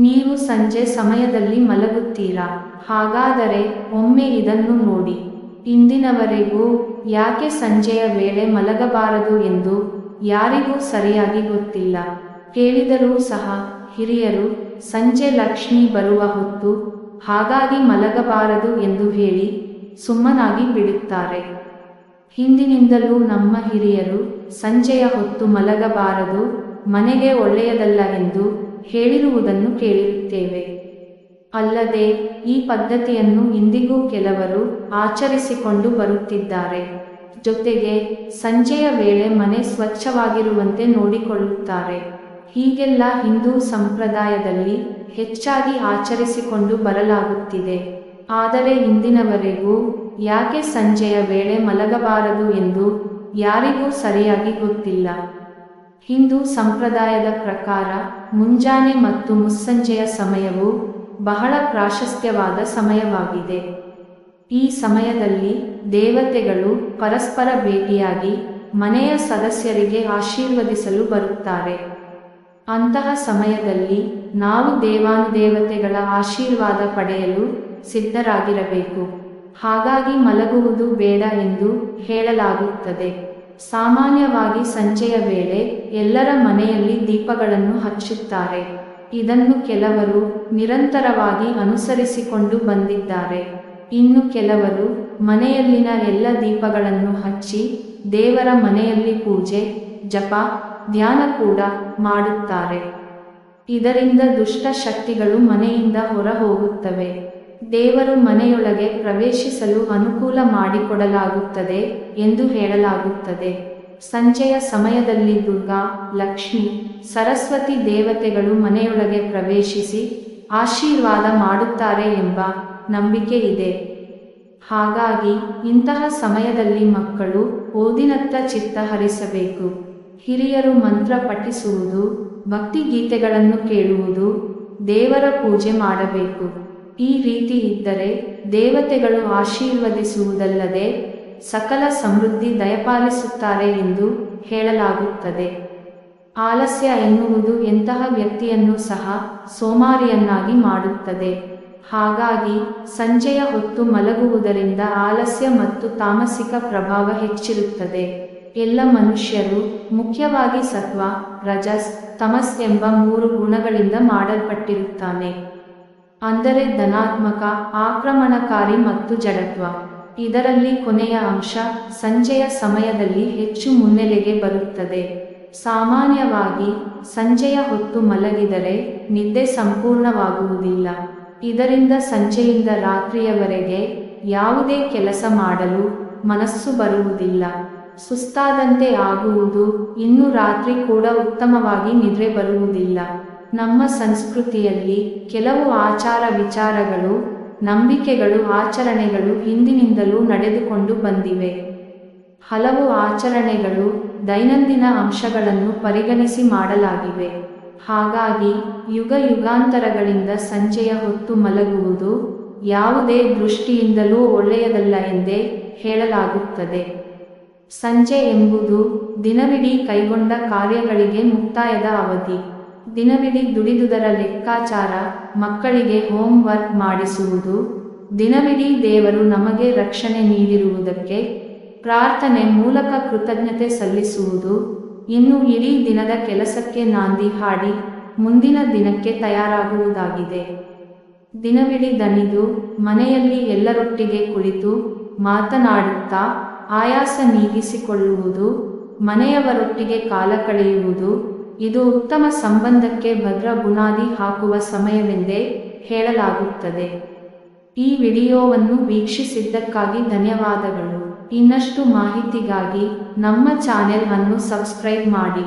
ನೀವು ಸಂಜೆ ಸಮಯದಲ್ಲಿ ಮಲಗುತ್ತೀರಾ? ಹಾಗಾದರೆ ಒಮ್ಮೆ ಇದನ್ನು ನೋಡಿ. ಇಂದಿನವರೆಗೂ ಯಾಕೆ ಸಂಜೆಯ ವೇಳೆ ಮಲಗಬಾರದು ಎಂದು ಯಾರಿಗೂ ಸರಿಯಾಗಿ ಗೊತ್ತಿಲ್ಲ. ಕೇಳಿದರೂ ಸಹ ಹಿರಿಯರು, ಸಂಜೆ ಲಕ್ಷ್ಮಿ ಬರುವ ಹೊತ್ತು ಹಾಗಾಗಿ ಮಲಗಬಾರದು ಎಂದು ಹೇಳಿ ಸುಮ್ಮನಾಗಿ ಬಿಡುತ್ತಾರೆ. ಹಿಂದಿನಿಂದಲೂ ನಮ್ಮ ಹಿರಿಯರು ಸಂಜೆಯ ಹೊತ್ತು ಮಲಗಬಾರದು, ಮನೆಗೆ ಒಳ್ಳೆಯದಲ್ಲ ಎಂದು ಹೇಳಿರುವುದನ್ನು ಕೇಳಿರುತ್ತೇವೆ. ಅಲ್ಲದೆ, ಈ ಪದ್ಧತಿಯನ್ನು ಇಂದಿಗೂ ಕೆಲವರು ಆಚರಿಸಿಕೊಂಡು ಬರುತ್ತಿದ್ದಾರೆ. ಜೊತೆಗೆ, ಸಂಜೆಯ ವೇಳೆ ಮನೆ ಸ್ವಚ್ಛವಾಗಿರುವಂತೆ ನೋಡಿಕೊಳ್ಳುತ್ತಾರೆ. ಹೀಗೆಲ್ಲ ಹಿಂದೂ ಸಂಪ್ರದಾಯದಲ್ಲಿ ಹೆಚ್ಚಾಗಿ ಆಚರಿಸಿಕೊಂಡು ಬರಲಾಗುತ್ತಿದೆ. ಆದರೆ ಇಂದಿನವರೆಗೂ ಯಾಕೆ ಸಂಜೆಯ ವೇಳೆ ಮಲಗಬಾರದು ಎಂದು ಯಾರಿಗೂ ಸರಿಯಾಗಿ ಗೊತ್ತಿಲ್ಲ. ಹಿಂದೂ ಸಂಪ್ರದಾಯದ ಪ್ರಕಾರ ಮುಂಜಾನೆ ಮತ್ತು ಮುಸ್ಸಂಜೆಯ ಸಮಯವು ಬಹಳ ಪ್ರಾಶಸ್ತ್ಯವಾದ ಸಮಯವಾಗಿದೆ. ಈ ಸಮಯದಲ್ಲಿ ದೇವತೆಗಳು ಪರಸ್ಪರ ಭೇಟಿಯಾಗಿ ಮನೆಯ ಸದಸ್ಯರಿಗೆ ಆಶೀರ್ವದಿಸಲು ಬರುತ್ತಾರೆ. ಅಂತಹ ಸಮಯದಲ್ಲಿ ನಾವು ದೇವಾನುದೇವತೆಗಳ ಆಶೀರ್ವಾದ ಪಡೆಯಲು ಸಿದ್ಧರಾಗಿರಬೇಕು. ಹಾಗಾಗಿ ಮಲಗುವುದು ಬೇಡ ಎಂದು ಹೇಳಲಾಗುತ್ತದೆ. ಸಾಮಾನ್ಯವಾಗಿ ಸಂಜೆಯ ವೇಳೆ ಎಲ್ಲರ ಮನೆಯಲ್ಲಿ ದೀಪಗಳನ್ನು ಹಚ್ಚುತ್ತಾರೆ ಇದನ್ನು ಕೆಲವರು ನಿರಂತರವಾಗಿ ಅನುಸರಿಸಿಕೊಂಡು ಬಂದಿದ್ದಾರೆ. ಇನ್ನು ಕೆಲವರು ಮನೆಯಲ್ಲಿನ ಎಲ್ಲ ದೀಪಗಳನ್ನು ಹಚ್ಚಿ ದೇವರ ಮನೆಯಲ್ಲಿ ಪೂಜೆ, ಜಪ, ಧ್ಯಾನ ಕೂಡ ಮಾಡುತ್ತಾರೆ. ಇದರಿಂದ ದುಷ್ಟ ಶಕ್ತಿಗಳು ಮನೆಯಿಂದ ಹೊರ ಹೋಗುತ್ತವೆ ದೇವರು ಮನೆಯೊಳಗೆ ಪ್ರವೇಶಿಸಲು ಅನುಕೂಲ ಮಾಡಿಕೊಡಲಾಗುತ್ತದೆ ಎಂದು ಹೇಳಲಾಗುತ್ತದೆ. ಸಂಜೆಯ ಸಮಯದಲ್ಲಿ ದುರ್ಗಾ, ಲಕ್ಷ್ಮಿ, ಸರಸ್ವತಿ ದೇವತೆಗಳು ಮನೆಯೊಳಗೆ ಪ್ರವೇಶಿಸಿ ಆಶೀರ್ವಾದ ಮಾಡುತ್ತಾರೆ ಎಂಬ ನಂಬಿಕೆ ಇದೆ. ಹಾಗಾಗಿ ಇಂತಹ ಸಮಯದಲ್ಲಿ ಮಕ್ಕಳು ಓದಿನತ್ತ ಚಿತ್ತ ಹರಿಸಬೇಕು. ಹಿರಿಯರು ಮಂತ್ರ ಪಠಿಸುವುದು, ಭಕ್ತಿಗೀತೆಗಳನ್ನು ಕೇಳುವುದು ದೇವರ ಪೂಜೆ ಮಾಡಬೇಕು. ಈ ರೀತಿ ಇದ್ದರೆ ದೇವತೆಗಳು ಆಶೀರ್ವದಿಸುವುದಲ್ಲದೆ ಸಕಲ ಸಮೃದ್ಧಿ ದಯಪಾಲಿಸುತ್ತಾರೆ ಎಂದು ಹೇಳಲಾಗುತ್ತದೆ. ಆಲಸ್ಯ ಎನ್ನುವುದು ಎಂತಹ ವ್ಯಕ್ತಿಯನ್ನು ಸಹ ಸೋಮಾರಿಯನ್ನಾಗಿ ಮಾಡುತ್ತದೆ. ಹಾಗಾಗಿ ಸಂಜೆಯ ಹೊತ್ತು ಮಲಗುವುದರಿಂದ ಆಲಸ್ಯ ಮತ್ತು ತಾಮಸಿಕ ಪ್ರಭಾವ ಹೆಚ್ಚಿರುತ್ತದೆ. ಎಲ್ಲ ಮನುಷ್ಯರು ಮುಖ್ಯವಾಗಿ ಸತ್ವ, ರಜಸ್, ತಮಸ್ ಎಂಬ ಮೂರು ಗುಣಗಳಿಂದ ಮಾಡಲ್ಪಟ್ಟಿರುತ್ತಾನೆ. ಅಂದರೆ ಧನಾತ್ಮಕ, ಆಕ್ರಮಣಕಾರಿ ಮತ್ತು ಜಡತ್ವ. ಇದರಲ್ಲಿ ಕೊನೆಯ ಅಂಶ ಸಂಜೆಯ ಸಮಯದಲ್ಲಿ ಹೆಚ್ಚು ಮುನ್ನೆಲೆಗೆ ಬರುತ್ತದೆ. ಸಾಮಾನ್ಯವಾಗಿ ಸಂಜೆಯ ಹೊತ್ತು ಮಲಗಿದರೆ ನಿದ್ದೆ ಸಂಪೂರ್ಣವಾಗುವುದಿಲ್ಲ. ಇದರಿಂದ ಸಂಜೆಯಿಂದ ರಾತ್ರಿಯವರೆಗೆ ಯಾವುದೇ ಕೆಲಸ ಮಾಡಲು ಮನಸ್ಸು ಬರುವುದಿಲ್ಲ. ಸುಸ್ತಾದಂತೆ ಆಗುವುದು ಇನ್ನು ರಾತ್ರಿ ಕೂಡ ಉತ್ತಮವಾಗಿ ನಿದ್ರೆ ಬರುವುದಿಲ್ಲ. ನಮ್ಮ ಸಂಸ್ಕೃತಿಯಲ್ಲಿ ಕೆಲವು ಆಚಾರ ವಿಚಾರಗಳು, ನಂಬಿಕೆಗಳು, ಆಚರಣೆಗಳು ಹಿಂದಿನಿಂದಲೂ ನಡೆದುಕೊಂಡು ಬಂದಿವೆ. ಹಲವು ಆಚರಣೆಗಳು ದೈನಂದಿನ ಅಂಶಗಳನ್ನು ಪರಿಗಣಿಸಿ ಮಾಡಲಾಗಿವೆ. ಹಾಗಾಗಿ ಯುಗ ಯುಗಾಂತರಗಳಿಂದ ಸಂಜೆಯ ಹೊತ್ತು ಮಲಗುವುದು ಯಾವುದೇ ದೃಷ್ಟಿಯಿಂದಲೂ ಒಳ್ಳೆಯದಲ್ಲ ಎಂದೇ ಹೇಳಲಾಗುತ್ತದೆ. ಸಂಜೆ ಎಂಬುದು ದಿನವಿಡೀ ಕೈಗೊಂಡ ಕಾರ್ಯಗಳಿಗೆ ಮುಕ್ತಾಯದ ಅವಧಿ. ದಿನವಿಡೀ ದುಡಿದುದರ ಲೆಕ್ಕಾಚಾರ ಮಕ್ಕಳಿಗೆ ಹೋಮ್ ವರ್ಕ್ ಮಾಡಿಸುವುದು. ದಿನವಿಡೀ ದೇವರು ನಮಗೆ ರಕ್ಷಣೆ ನೀಡಿರುವುದಕ್ಕೆ ಪ್ರಾರ್ಥನೆ ಮೂಲಕ ಕೃತಜ್ಞತೆ ಸಲ್ಲಿಸುವುದು. ಇನ್ನು ಇಡೀ ದಿನದ ಕೆಲಸಕ್ಕೆ ನಾಂದಿ ಹಾಡಿ ಮುಂದಿನ ದಿನಕ್ಕೆ ತಯಾರಾಗುವುದಾಗಿದೆ. ದಿನವಿಡೀ ದಣಿದು ಮನೆಯಲ್ಲಿ ಎಲ್ಲರೊಟ್ಟಿಗೆ ಕುಳಿತು ಮಾತನಾಡುತ್ತಾ ಆಯಾಸ ನೀಗಿಸಿಕೊಳ್ಳುವುದು. ಮನೆಯವರೊಟ್ಟಿಗೆ ಕಾಲ ಕಳೆಯುವುದು. ಇದು ಉತ್ತಮ ಸಂಬಂಧಕ್ಕೆ ಭದ್ರ ಬುನಾದಿ ಹಾಕುವ ಸಮಯವೆಂದೇ ಹೇಳಲಾಗುತ್ತದೆ. ಈ ವಿಡಿಯೋವನ್ನು ವೀಕ್ಷಿಸಿದ್ದಕ್ಕಾಗಿ ಧನ್ಯವಾದಗಳು. ಇನ್ನಷ್ಟು ಮಾಹಿತಿಗಾಗಿ ನಮ್ಮ ಚಾನೆಲ್ ಅನ್ನು ಸಬ್ಸ್ಕ್ರೈಬ್ ಮಾಡಿ.